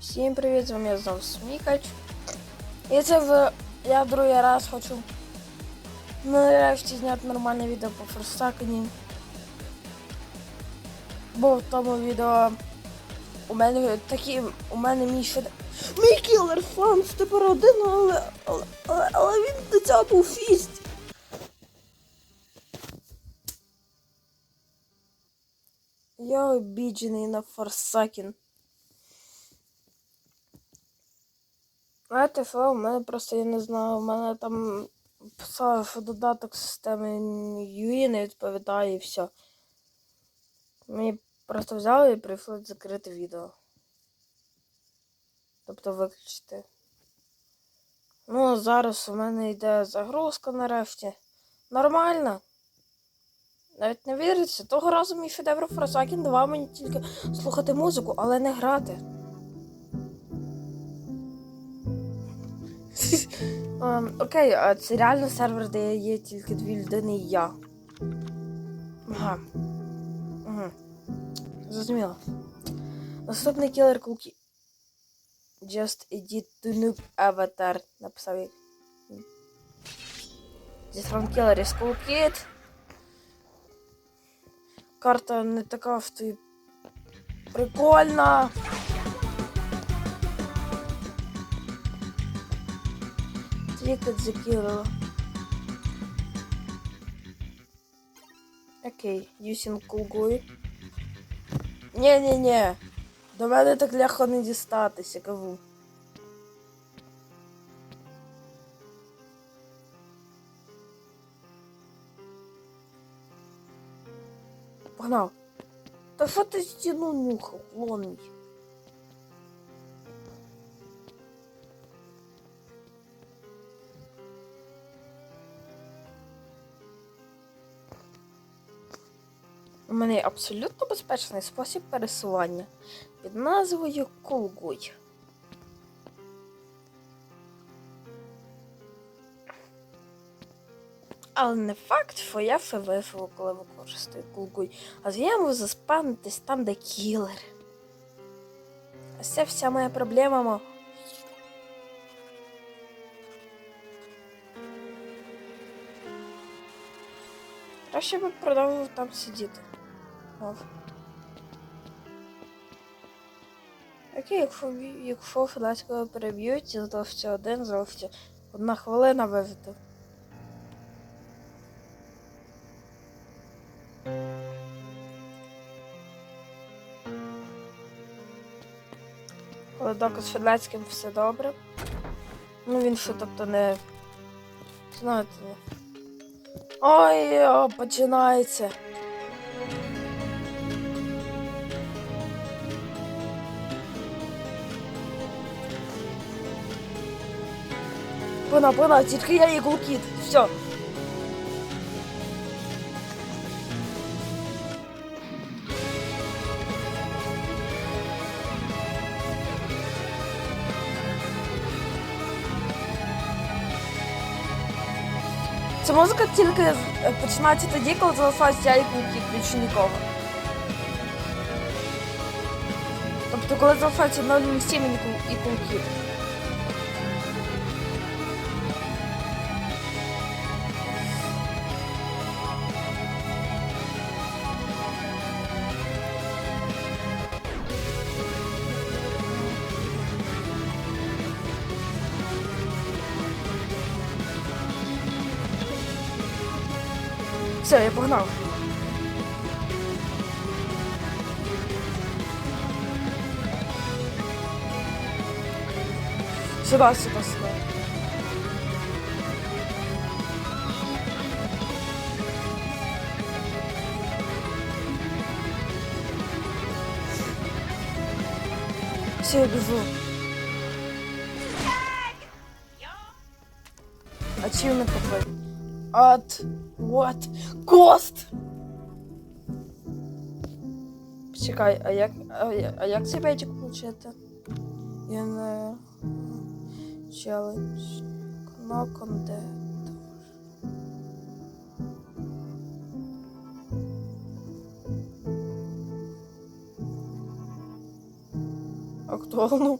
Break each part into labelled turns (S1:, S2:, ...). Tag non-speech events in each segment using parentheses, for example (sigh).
S1: Всім привіт, з вами знову Смікач. І це в... я в другий раз хочу нарешті зняти нормальне відео по форсакані. Бо в тому відео у мене такі. У мене мій ще. Мій кілер фанс тепер один, але, але, але, але він до цього був фіст. Я обіджений на форсакін. Знаєте, що, у мене просто, я не знаю, у мене там писали, що додаток системи UI не відповідає і все. Мені просто взяли і прийшло закрити відео. Тобто виключити. Ну, зараз у мене йде загрузка нарешті. Нормально. Навіть не віриться. Того разу мій шедевр Фросакін давав мені тільки слухати музику, але не грати. Ем, Окей, а це реально сервер, де є тільки дві людини і я. Ага. Угу. Зрозуміло. Наступний кілер кулкі. Just edit to noob avatar. Написав я. This from killer is cool kid. Карта не така в той. Прикольна. Ticket закинула. Окей, Юсін Кулгуй. Ні-ні-ні. До мене так легко не дістатися, каву. Погнав. Та що ти стіну нюхав, лонний? У мене є абсолютно безпечний спосіб пересування під назвою Кулгуй. Але не факт, що я все виживу, коли використаю Кулгуй. А з'явимо заспавнитись там, де кілер. Ось це вся моя проблема. мо. Краще би продовжував там сидіти. Окей, якщо, якщо фінансово переб'ють, залишиться один, залишиться одна хвилина вижити. Коли доки з Федлецьким все добре. Ну він ще тобто не. Знаєте. Ой, починається. Вона, вона, тільки я і гулкіт. Все. Ця музика тільки е, починається тоді, коли залишається я і гулкіт, більше нікого. Тобто, коли залишається 0,7 і Кул- Все, я погнав. Сюда, сюда, сюда. Все, я бежу. Ачивмент какой? От... What? Кост! Чекай, а як, а, як цей бейджик получити? Я не... Челендж. No content. актуальну.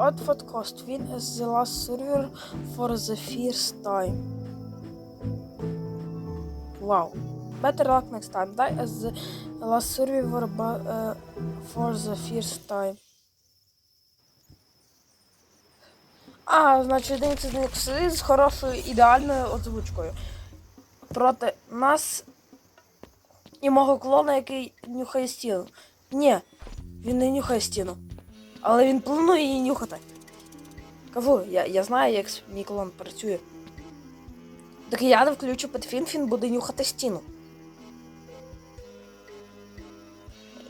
S1: At, cost? Win as the last server for the first time. Wow. Better luck next time. Die as the last but, uh, for the first time. А, значить, один з хорошою ідеальною озвучкою. Проти нас і мого клона, який нюхає стіну. Ні, він не нюхає стіну. Але він планує її нюхати. Каву, я, я знаю, як мій клон працює. Так я не включу під Фінфін, буде нюхати стіну.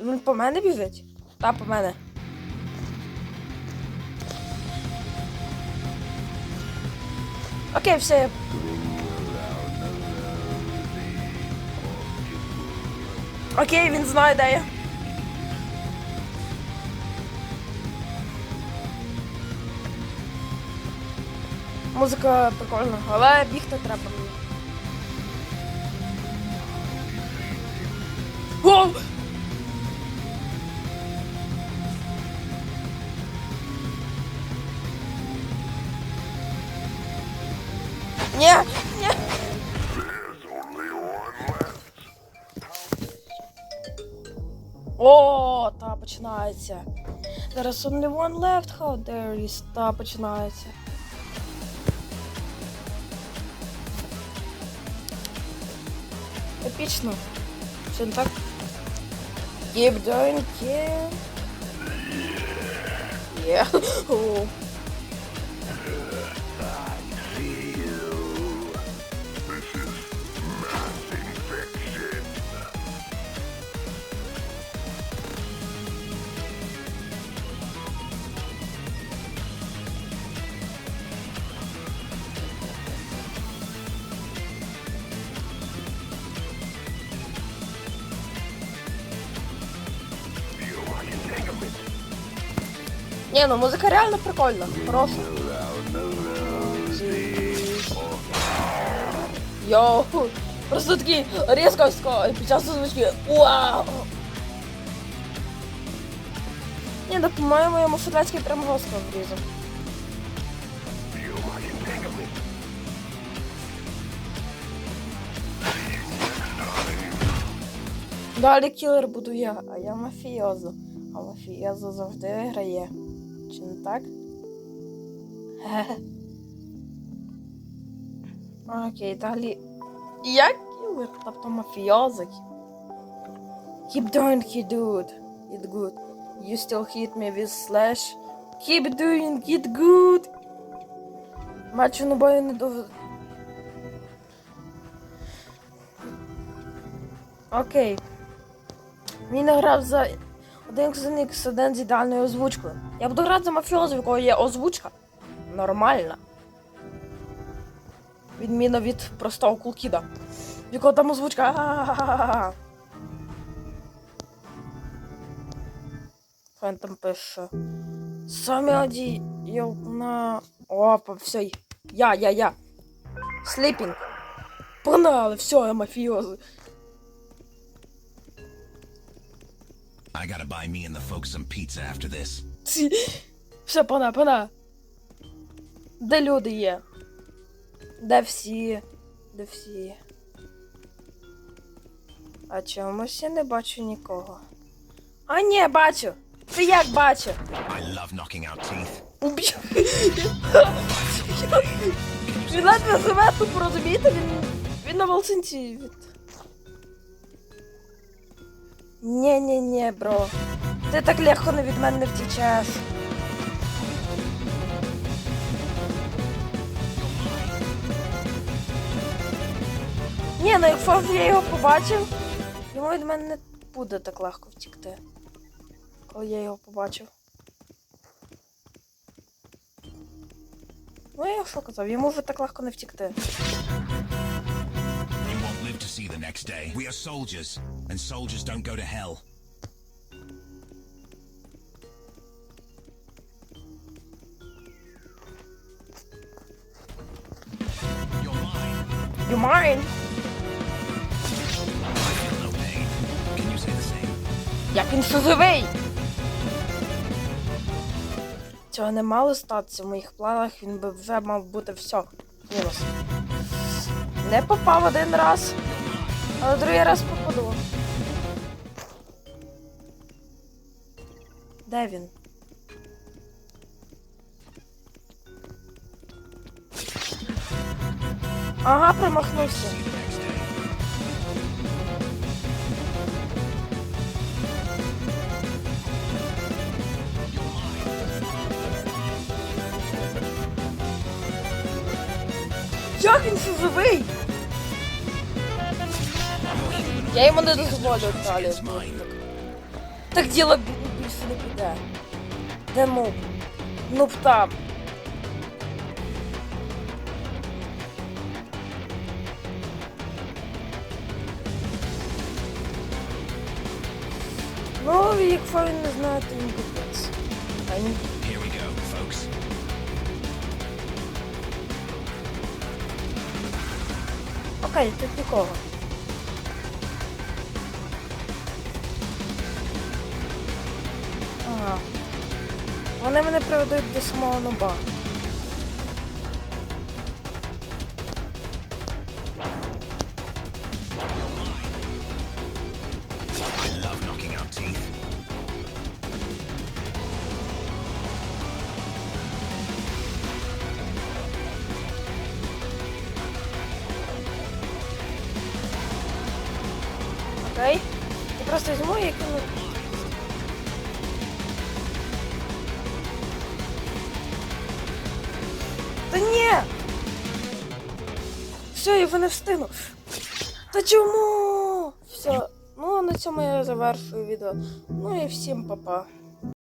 S1: Він по мене біжить? Та, по мене. Окей, все. Окей, він знає, де я. Музика прикольна, але бігти треба. Воу! Ні. О, та починається. There is only one left, how there is, та починається. Епічно. Все не так? Keep doing, keep. (laughs) Yeah. О. Не, ну музика реально прикольна. Хороша. Йоу. Просто такий різко під час озвучки. Вау! Ні, ну, по-моєму, йому шотландський прям гостро врізав. Далі кілер буду я, а я мафіозо. А мафіозо завжди виграє. Чи не так? (laughs) Окей, далі. Я кілер, тобто мафіозик. Keep doing it, dude. It good. You still hit me with slash. Keep doing it good. Бачу, на бою не до... Окей. Він грав за один ксеникс, один з ідеальною озвучкою. Я буду грати за мафіозу, в якого є озвучка. Нормальна. Відміна від простого кулкіда. В якого там озвучка. «А-а-а-а-а». Фентом пише. Самі на. Опа, все. Я, я, я. Сліпінг. Погнали, все, я мафіози.
S2: I gotta buy me and the folks some pizza after this.
S1: Все, пана, пана. Де люди є? Де всі? Де всі? А чомусь я не бачу нікого. А ні, бачу! Ти як бачу?
S2: I love knocking out teeth.
S1: Уб'ю. Він ледве живе тут, розумієте? Він, він на волцинці від. Нє-нє-нє, бро. Ти так легко не від мене не втічеш. Ні, ну якщо я його побачив, йому від мене не буде так легко втікти. Коли я його побачив. Ну я що казав, йому вже так легко не втікти.
S2: see the next day. We are soldiers, and soldiers don't go to hell.
S1: You're mine.
S2: You're mine. No can you say the same?
S1: Я кінцезовий. Цього не мало статися. В моїх планах він би вже мав бути все. Мінус. Не попав один раз. Але другий раз попаду. Де він? Ага, промахнувся. Як він ще? Я йому не дозволю далі.
S2: It's mine.
S1: Так діло бі- більше не піде. Де нуб? Нуб там. Ну, якщо він не знає, то він капець. А ні.
S2: Here we go, folks.
S1: Окей, тут нікого. Ага. Вони мене приведуть до самого нуба. Окей? Я просто візьму і кину. Та ні! Все, я його не встигну. Та чому? Все. Ну, а на цьому я завершую відео. Ну і всім па-па.